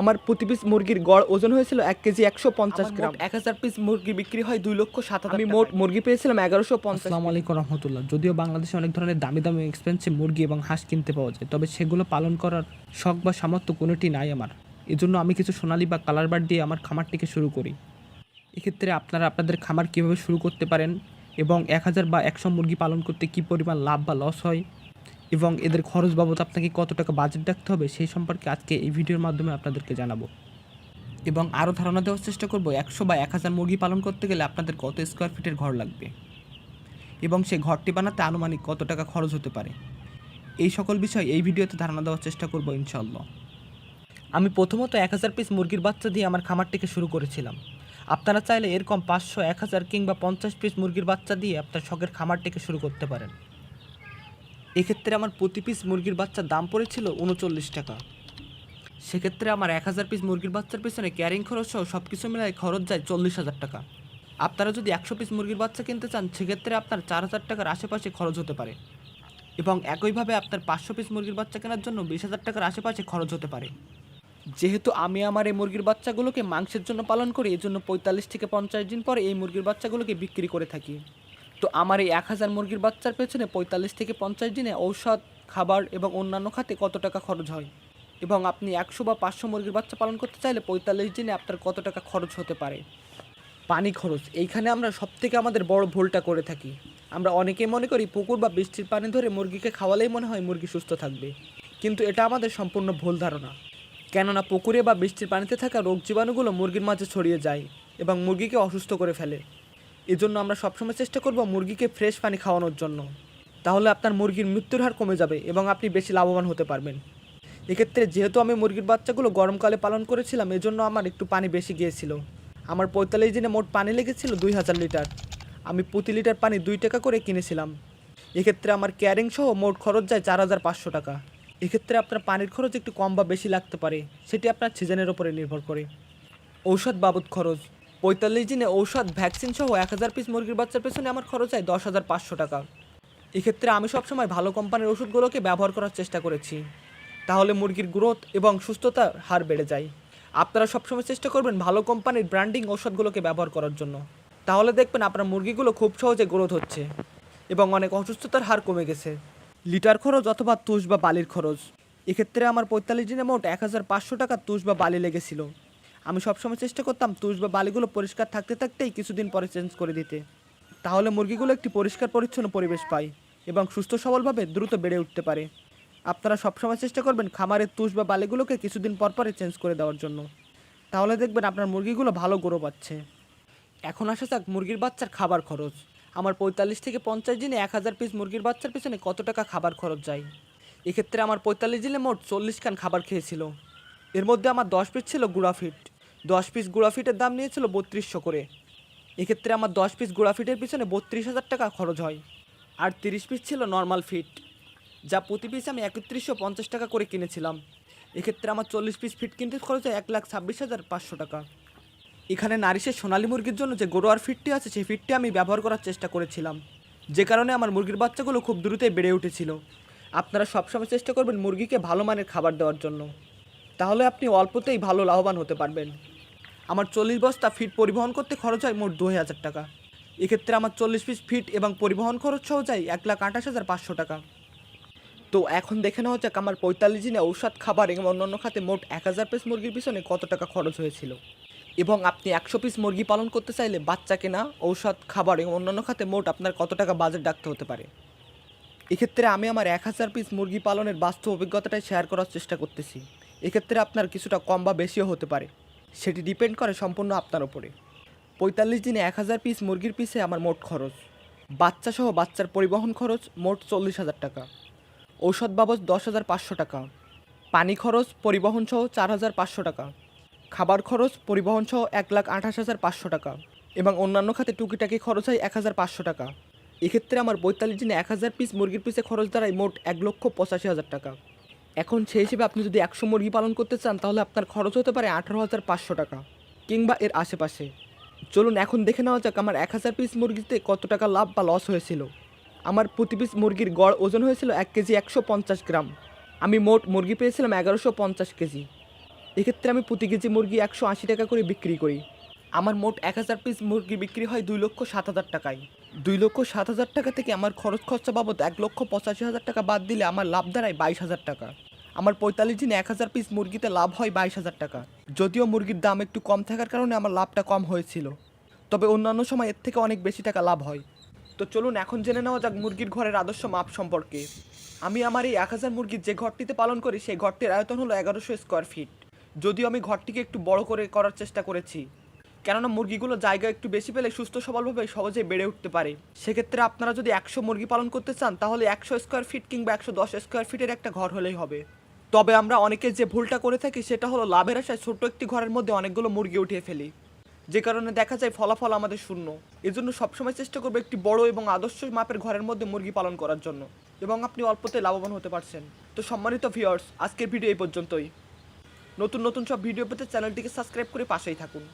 আমার প্রতি পিস মুরগির গড় ওজন হয়েছিল এক কেজি একশো পঞ্চাশ গ্রাম। এক হাজার পিস মুরগি বিক্রি হয় দুই লক্ষ সাত আমি মোট মুরগি পেয়েছিলাম এগারোশো পঞ্চাশ আসসালামু আলাইকুম রহমতুল্লাহ। যদিও বাংলাদেশে অনেক ধরনের দামি দামি এক্সপেন্সিভ মুরগি এবং হাঁস কিনতে পাওয়া যায় তবে সেগুলো পালন করার শখ বা সামর্থ্য কোনোটি নাই আমার। এজন্য আমি কিছু সোনালি বা কালার বার দিয়ে আমার খামারটিকে শুরু করি। এক্ষেত্রে আপনারা আপনাদের খামার কীভাবে শুরু করতে পারেন এবং এক হাজার বা একশো মুরগি পালন করতে কী পরিমাণ লাভ বা লস হয়? এবং এদের খরচ বাবদ আপনাকে কত টাকা বাজেট রাখতে হবে সেই সম্পর্কে আজকে এই ভিডিওর মাধ্যমে আপনাদেরকে জানাব। এবং আরও ধারণা দেওয়ার চেষ্টা করব, একশো বা এক হাজার মুরগি পালন করতে গেলে আপনাদের কত স্কোয়ার ফিটের ঘর লাগবে? এবং সেই ঘরটি বানাতে আনুমানিক কত টাকা খরচ হতে পারে? এই সকল বিষয় এই ভিডিওতে ধারণা দেওয়ার চেষ্টা করব ইনশাল্লাহ আমি প্রথমত এক হাজার পিস মুরগির বাচ্চা দিয়ে আমার খামারটিকে শুরু করেছিলাম। আপনারা চাইলে এরকম পাঁচশো, এক হাজার কিংবা পঞ্চাশ পিস মুরগির বাচ্চা দিয়ে আপনার শখের খামারটিকে শুরু করতে পারেন। এক্ষেত্রে আমার প্রতি পিস মুরগির বাচ্চার দাম পড়েছিল উনচল্লিশ টাকা। সেক্ষেত্রে আমার এক হাজার পিস মুরগির বাচ্চার পিছনে ক্যারিং খরচ সহ সব কিছু মিলায় খরচ যায় চল্লিশ হাজার টাকা। আপনারা যদি একশো পিস মুরগির বাচ্চা কিনতে চান, সেক্ষেত্রে আপনার চার হাজার টাকার আশেপাশে খরচ হতে পারে। এবং একইভাবে আপনার পাঁচশো পিস মুরগির বাচ্চা কেনার জন্য বিশ হাজার টাকার আশেপাশে খরচ হতে পারে। যেহেতু আমি আমার এই মুরগির বাচ্চাগুলোকে মাংসের জন্য পালন করি এই জন্য পঁয়তাল্লিশ থেকে পঞ্চাশ দিন পরে এই মুরগির বাচ্চাগুলোকে বিক্রি করে থাকি। তো আমার এই এক হাজার মুরগির বাচ্চার পেছনে পঁয়তাল্লিশ থেকে পঞ্চাশ দিনে ঔষধ, খাবার এবং অন্যান্য খাতে কত টাকা খরচ হয়? এবং আপনি একশো বা পাঁচশো মুরগির বাচ্চা পালন করতে চাইলে পঁয়তাল্লিশ দিনে আপনার কত টাকা খরচ হতে পারে? পানি খরচ, এইখানে আমরা সবথেকে আমাদের বড় ভুলটা করে থাকি। আমরা অনেকেই মনে করি পুকুর বা বৃষ্টির পানি ধরে মুরগিকে খাওয়ালেই মনে হয় মুরগি সুস্থ থাকবে। কিন্তু এটা আমাদের সম্পূর্ণ ভুল ধারণা। কেননা পুকুরে বা বৃষ্টির পানিতে থাকা রোগ জীবাণুগুলো মুরগির মাঝে ছড়িয়ে যায় এবং মুরগিকে অসুস্থ করে ফেলে। এজন্য আমরা সবসময় চেষ্টা করব মুরগিকে ফ্রেশ পানি খাওয়ানোর জন্য। তাহলে আপনার মুরগির মৃত্যুর হার কমে যাবে এবং আপনি বেশি লাভবান হতে পারবেন। এক্ষেত্রে যেহেতু আমি মুরগির বাচ্চাগুলো গরমকালে পালন করেছিলাম, এজন্য আমার একটু পানি বেশি গিয়েছিল। আমার পঁয়তাল্লিশ দিনে মোট পানি লেগেছিল দুই হাজার লিটার। আমি প্রতি লিটার পানি দুই টাকা করে কিনেছিলাম। এক্ষেত্রে আমার ক্যারিং সহ মোট খরচ যায় চার হাজার পাঁচশো টাকা। এক্ষেত্রে আপনার পানির খরচ একটু কম বা বেশি লাগতে পারে, সেটি আপনার সিজনের ওপরে নির্ভর করে। ঔষধ বাবদ খরচ। পঁয়তাল্লিশ দিনে ঔষধ ভ্যাকসিন সহ এক হাজার পিস মুরগির বাচ্চার পেছনে আমার খরচ হয় দশ হাজার পাঁচশো টাকা। এক্ষেত্রে আমি সবসময় ভালো কোম্পানির ওষুধগুলোকে ব্যবহার করার চেষ্টা করেছি। তাহলে মুরগির গ্রোথ এবং সুস্থতার হার বেড়ে যায়। আপনারা সবসময় চেষ্টা করবেন ভালো কোম্পানির ব্র্যান্ডিং ওষুধগুলোকে ব্যবহার করার জন্য। তাহলে দেখবেন আপনার মুরগিগুলো খুব সহজে গ্রোথ হচ্ছে এবং অনেক অসুস্থতার হার কমে গেছে। লিটার খরচ অথবা তুষ বা বালির খরচ। এক্ষেত্রে আমার পঁয়তাল্লিশ দিনে মোট এক হাজার পাঁচশো টাকা তুষ বা বালি লেগেছিল। আমি সবসময় চেষ্টা করতাম তুষ বা বালিগুলো পরিষ্কার থাকতে থাকতেই কিছুদিন পরে চেঞ্জ করে দিতে। তাহলে মুরগিগুলো একটি পরিষ্কার পরিচ্ছন্ন পরিবেশ পায় এবং সুস্থ সবলভাবে দ্রুত বেড়ে উঠতে পারে। আপনারা সবসময় চেষ্টা করবেন খামারের তুষ বা বালিগুলোকে কিছুদিন পর পরে চেঞ্জ করে দেওয়ার জন্য। তাহলে দেখবেন আপনার মুরগিগুলো ভালো গ্রো পাচ্ছে। এখন আসা যাক মুরগির বাচ্চার খাবার খরচ। আমার পঁয়তাল্লিশ থেকে পঞ্চাশ দিনে এক হাজার পিস মুরগির বাচ্চার পিছনে কত টাকা খাবার খরচ যায়? এক্ষেত্রে আমার পঁয়তাল্লিশ দিনে মোট চল্লিশ খান খাবার খেয়েছিল। এর মধ্যে আমার দশ পিস ছিল গুঁড়া ফিট। দশ পিস গুঁড়া ফিটের দাম নিয়েছিল বত্রিশশো করে। এক্ষেত্রে আমার দশ পিস গুঁড়া ফিটের পিছনে বত্রিশ হাজার টাকা খরচ হয় আর তিরিশ পিস ছিল নর্মাল ফিট যা প্রতি পিস আমি একত্রিশশো পঞ্চাশ টাকা করে কিনেছিলাম। এক্ষেত্রে আমার চল্লিশ পিস ফিট কিনতে খরচ হয় এক লাখ ছাব্বিশ হাজার পাঁচশো টাকা। এখানে নারিশের সোনালী মুরগির জন্য যে গরুয়ার ফিটটি আছে, সেই ফিটটি আমি ব্যবহার করার চেষ্টা করেছিলাম। যে কারণে আমার মুরগির বাচ্চাগুলো খুব দ্রুতই বেড়ে উঠেছিল। আপনারা সবসময় চেষ্টা করবেন মুরগিকে ভালো মানের খাবার দেওয়ার জন্য। তাহলে আপনি অল্পতেই ভালো লাভবান হতে পারবেন। আমার চল্লিশ বস্তা ফিট পরিবহন করতে খরচ হয় মোট দু হাজার টাকা। এক্ষেত্রে আমার চল্লিশ পিস ফিট এবং পরিবহন খরচ সহ যায় এক লাখ আঠাশ হাজার পাঁচশো টাকা। তো এখন দেখে নেওয়া যাক আমার পঁয়তাল্লিশ দিনে ঔষধ, খাবার এবং অন্যান্য খাতে মোট এক হাজার পিস মুরগির পিছনে কত টাকা খরচ হয়েছিল। এবং আপনি একশো পিস মুরগি পালন করতে চাইলে বাচ্চা কেনা, ঔষধ, খাবার এবং অন্যান্য খাতে মোট আপনার কত টাকা বাজেট রাখতে হতে পারে? এক্ষেত্রে আমি আমার এক হাজার পিস মুরগি পালনের বাস্তব অভিজ্ঞতাটাই শেয়ার করার চেষ্টা করতেছি। এক্ষেত্রে আপনার কিছুটা কম বা বেশিও হতে পারে। সেটি ডিপেন্ড করে সম্পূর্ণ আপনার ওপরে পঁয়তাল্লিশ দিনে এক হাজার পিস মুরগির পিসে আমার মোট খরচ। বাচ্চা সহ বাচ্চার পরিবহন খরচ মোট চল্লিশ হাজার টাকা। ঔষধ বাবদ দশ হাজার পাঁচশো টাকা। পানি খরচ পরিবহন সহ চার হাজার পাঁচশো টাকা। খাবার খরচ পরিবহন সহ এক লাখ আঠাশ হাজার পাঁচশো টাকা এবং অন্যান্য খাতে টুকিটাকি খরচ হয় এক হাজার পাঁচশো টাকা। এক্ষেত্রে আমার পঁয়তাল্লিশ দিনে এক হাজার পিস মুরগির পিছে খরচ দাঁড়ায় মোট এক লক্ষ পঁচাশি হাজার টাকা। এখন সেই হিসেবে আপনি যদি একশো মুরগি পালন করতে চান, তাহলে আপনার খরচ হতে পারে আঠারো হাজার পাঁচশো টাকা কিংবা এর আশেপাশে। চলুন এখন দেখে নেওয়া যাক আমার এক হাজার পিস মুরগিতে কত টাকা লাভ বা লস হয়েছিল। আমার প্রতি পিস মুরগির গড় ওজন হয়েছিল এক কেজি একশো পঞ্চাশ গ্রাম। আমি মোট মুরগি পেয়েছিলাম এগারোশো পঞ্চাশ কেজি। এক্ষেত্রে আমি প্রতি কেজি মুরগি একশো আশি টাকা করে বিক্রি করি। আমার মোট এক হাজার পিস মুরগি বিক্রি হয় দুই লক্ষ সাত হাজার টাকায়। দুই লক্ষ সাত হাজার টাকা থেকে আমার খরচ খরচা বাবদ এক লক্ষ পঁচাশি হাজার টাকা বাদ দিলে আমার লাভ দাঁড়ায় বাইশ হাজার টাকা। আমার পঁয়তাল্লিশ দিনে এক হাজার পিস মুরগিতে লাভ হয় বাইশ হাজার টাকা। যদিও মুরগির দাম একটু কম থাকার কারণে আমার লাভটা কম হয়েছিল। তবে অন্যান্য সময় এর থেকে অনেক বেশি টাকা লাভ হয়। তো চলুন এখন জেনে নেওয়া যাক মুরগির ঘরের আদর্শ মাপ সম্পর্কে। আমি আমার এই এক হাজার মুরগির যে ঘরটিতে পালন করি, সেই ঘরটির আয়তন হলো এগারোশো স্কোয়ার ফিট যদিও আমি ঘরটিকে একটু বড় করে করার চেষ্টা করেছি কেননা মুরগিগুলো জায়গা একটু বেশি পেলে সুস্থ সবলভাবে সহজেই বেড়ে উঠতে পারে। সেক্ষেত্রে আপনারা যদি একশো মুরগি পালন করতে চান, তাহলে একশো স্কোয়ার ফিট কিংবা একশো দশ স্কোয়ার ফিটের একটা ঘর হলেই হবে। তবে আমরা অনেকে যে ভুলটা করে থাকি, সেটা হলো লাভের আশায় ছোট্ট একটি ঘরের মধ্যে অনেকগুলো মুরগি উঠিয়ে ফেলি। যে কারণে দেখা যায় ফলাফল আমাদের শূন্য। এজন্য সবসময় চেষ্টা করব একটি বড় এবং আদর্শ মাপের ঘরের মধ্যে মুরগি পালন করার জন্য। এবং আপনি অল্পতে লাভবান হতে পারছেন। তো সম্মানিত ভিউয়ার্স আজকের ভিডিও এই পর্যন্তই। নতুন নতুন সব ভিডিও পেতে চ্যানেলটিকে সাবস্ক্রাইব করে পাশেই থাকুন।